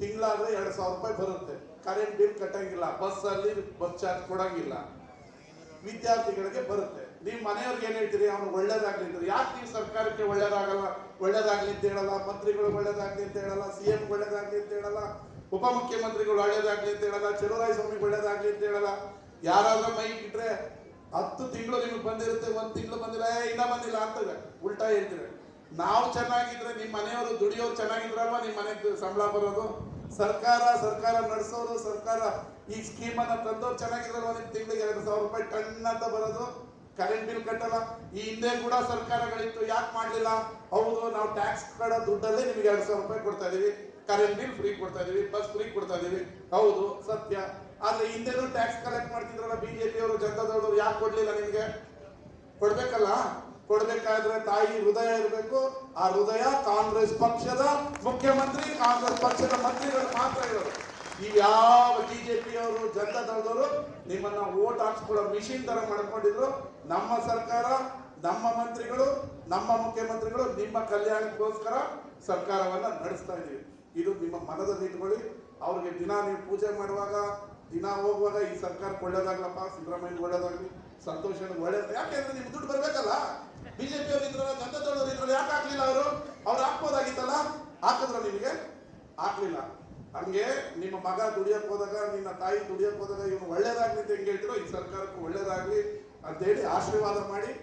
ತಿಂಗಳಾದ್ರೆ ಎರಡು ಸಾವಿರ ರೂಪಾಯಿ ಬರುತ್ತೆ. ಕರೆಂಟ್ ಬಿಲ್ ಕಟ್ಟಂಗಿಲ್ಲ. ಬಸ್ ಅಲ್ಲಿ ಬಸ್ ಚಾರ್ಜ್ ಕೊಡಂಗಿಲ್ಲ. ವಿದ್ಯಾರ್ಥಿಗಳಿಗೆ ಬರುತ್ತೆ. ನೀವು ಮನೆಯವ್ರಿಗೆ ಏನ್ ಹೇಳ್ತೀರಿ? ಅವ್ನು ಒಳ್ಳೇದಾಗ್ಲಿ ಅಂತ ಯಾಕೆ ನೀವು ಸರ್ಕಾರಕ್ಕೆ ಒಳ್ಳೇದಾಗಲ್ಲ? ಒಳ್ಳೇದಾಗ್ಲಿ ಅಂತ ಹೇಳಲ್ಲ. ಮಂತ್ರಿಗಳು ಒಳ್ಳೇದಾಗ್ಲಿ ಅಂತ ಹೇಳಲ್ಲ. ಸಿ ಎಂ ಒಳ್ಳೇದಾಗ್ಲಿ ಅಂತ ಹೇಳಲ್ಲ. ಉಪಮುಖ್ಯಮಂತ್ರಿಗಳು ಒಳ್ಳೇದಾಗ್ಲಿ ಅಂತ ಹೇಳಲ್ಲ. ಚಲುವರಾಯ ಸ್ವಾಮಿ ಒಳ್ಳೇದಾಗ್ಲಿ ಅಂತ ಹೇಳಲ್ಲ. ಯಾರಾದ್ರೂ ಮೈ ಇಟ್ರೆ ಹತ್ತು ತಿಂಗಳು ನಿಮ್ಗೆ ಬಂದಿರುತ್ತೆ. ಒಂದ್ ತಿಂಗಳು ಬಂದಿಲ್ಲ. ಇನ್ನ ಬಂದಿಲ್ಲ ಅಂತ ಉಲ್ಟಾ ಹೇಳ್ತೀರಿ ನಾವು ಚೆನ್ನಾಗಿದ್ರೆ ನಿಮ್ಮ ಮನೆಯವರು ದುಡಿಯೋರು ಚೆನ್ನಾಗಿದ್ರಲ್ವಾ? ನಿಮ್ಮ ಮನೆಗೆ ಸಂಬಳ ಬರೋದು? ಸರ್ಕಾರ ಸರ್ಕಾರ ನಡೆಸೋರು, ಸರ್ಕಾರ ಈ ಸ್ಕೀಮ್ ಅನ್ನ ತಂದವ್ರು ಚೆನ್ನಾಗಿದ್ರಲ್ವಾ ನಿಮ್ ತಿಂಗಳಿಗೆ? ಎರಡು ಸಾವಿರ ರೂಪಾಯಿ ಟನ್ ಅಂತ ಬರೋದು? ಕರೆಂಟ್ ಬಿಲ್ ಕಟ್ಟಲ್ಲ? ಈ ಹಿಂದೆ ಕೂಡ ಸರ್ಕಾರಗಳಿತ್ತು, ಯಾಕೆ ಮಾಡಲಿಲ್ಲ? ಹೌದು, ನಾವು ಟ್ಯಾಕ್ಸ್ ಕಡೋ ದುಡ್ಡಲ್ಲೇ ನಿಮಗೆ ಎರಡು ಸಾವಿರ ರೂಪಾಯಿ ಕೊಡ್ತಾ ಇದೀವಿ. ಕರೆಂಟ್ ಬಿಲ್ ಫ್ರೀ ಕೊಡ್ತಾ ಇದೀವಿ, ಬಸ್ ಫ್ರೀ ಕೊಡ್ತಾ ಇದೀವಿ. ಹೌದು, ಸತ್ಯ. ಆದ್ರೆ ಹಿಂದೆನೂ ಟ್ಯಾಕ್ಸ್ ಕಲೆಕ್ಟ್ ಮಾಡ್ತಿದ್ರಲ್ಲ ಬಿಜೆಪಿ ಅವರು ಜನತಾದವರು ಯಾಕೆ ಕೊಡ್ಲಿಲ್ಲ ನಿಮಗೆ? ಕೊಡ್ಬೇಕಲ್ಲ? ಕೊಡ್ಬೇಕಾದ್ರೆ ತಾಯಿ ಹೃದಯ ಇರಬೇಕು. ಆ ಹೃದಯ ಕಾಂಗ್ರೆಸ್ ಪಕ್ಷದ ಮುಖ್ಯಮಂತ್ರಿ, ಕಾಂಗ್ರೆಸ್ ಪಕ್ಷದ ಮಂತ್ರಿಗಳು ಮಾತ್ರ ಇರೋದು. ಈ ಯಾವ ಬಿಜೆಪಿ ಅವರು ಜನತಾದಳದವರು ನಿಮ್ಮನ್ನ ಓಟ್ ಹಾಕ್ಸ್ಕೊಳ್ಳೋ ಮಿಷಿನ್ ತರ ಮಾಡ್ಕೊಂಡಿದ್ರು. ನಮ್ಮ ಸರ್ಕಾರ, ನಮ್ಮ ಮಂತ್ರಿಗಳು, ನಮ್ಮ ಮುಖ್ಯಮಂತ್ರಿಗಳು ನಿಮ್ಮ ಕಲ್ಯಾಣಕ್ಕೋಸ್ಕರ ಸರ್ಕಾರವನ್ನ ನಡೆಸ್ತಾ ಇದೀವಿ ಇದು ನಿಮ್ಮ ಮನದಲ್ಲಿ ಇಟ್ಕೊಳ್ಳಿ. ಅವ್ರಿಗೆ ದಿನ ನೀವು ಪೂಜೆ ಮಾಡುವಾಗ, ದಿನ ಹೋಗುವಾಗ ಈ ಸರ್ಕಾರ ಒಳ್ಳೇದಾಗ್ಲಪ್ಪ ಸಿದ್ದರಾಮಯ್ಯ ಒಳ್ಳೇದಾಗ್ಲಿ, ಸಂತೋಷ ಒಳ್ಳೇದು ಯಾಕೆಂದ್ರೆ ನಿಮ್ಗೆ ಹಾಕ್ಲಿಲ್ಲ ಹಂಗೆ ನಿಮ್ಮ ಮಗ ದುಡಿಯಕ್ ಹೋದಾಗ, ನಿನ್ನ ತಾಯಿ ದುಡಿಯಕ್ ಹೋದಾಗ ಇವನು ಒಳ್ಳೇದಾಗ್ಲಿ ಅಂತ ಹೆಂಗೆ ಹೇಳ್ತಿರೋ, ಈ ಸರ್ಕಾರಕ್ಕೆ ಒಳ್ಳೇದಾಗ್ಲಿ ಅಂತೇಳಿ ಆಶೀರ್ವಾದ ಮಾಡಿ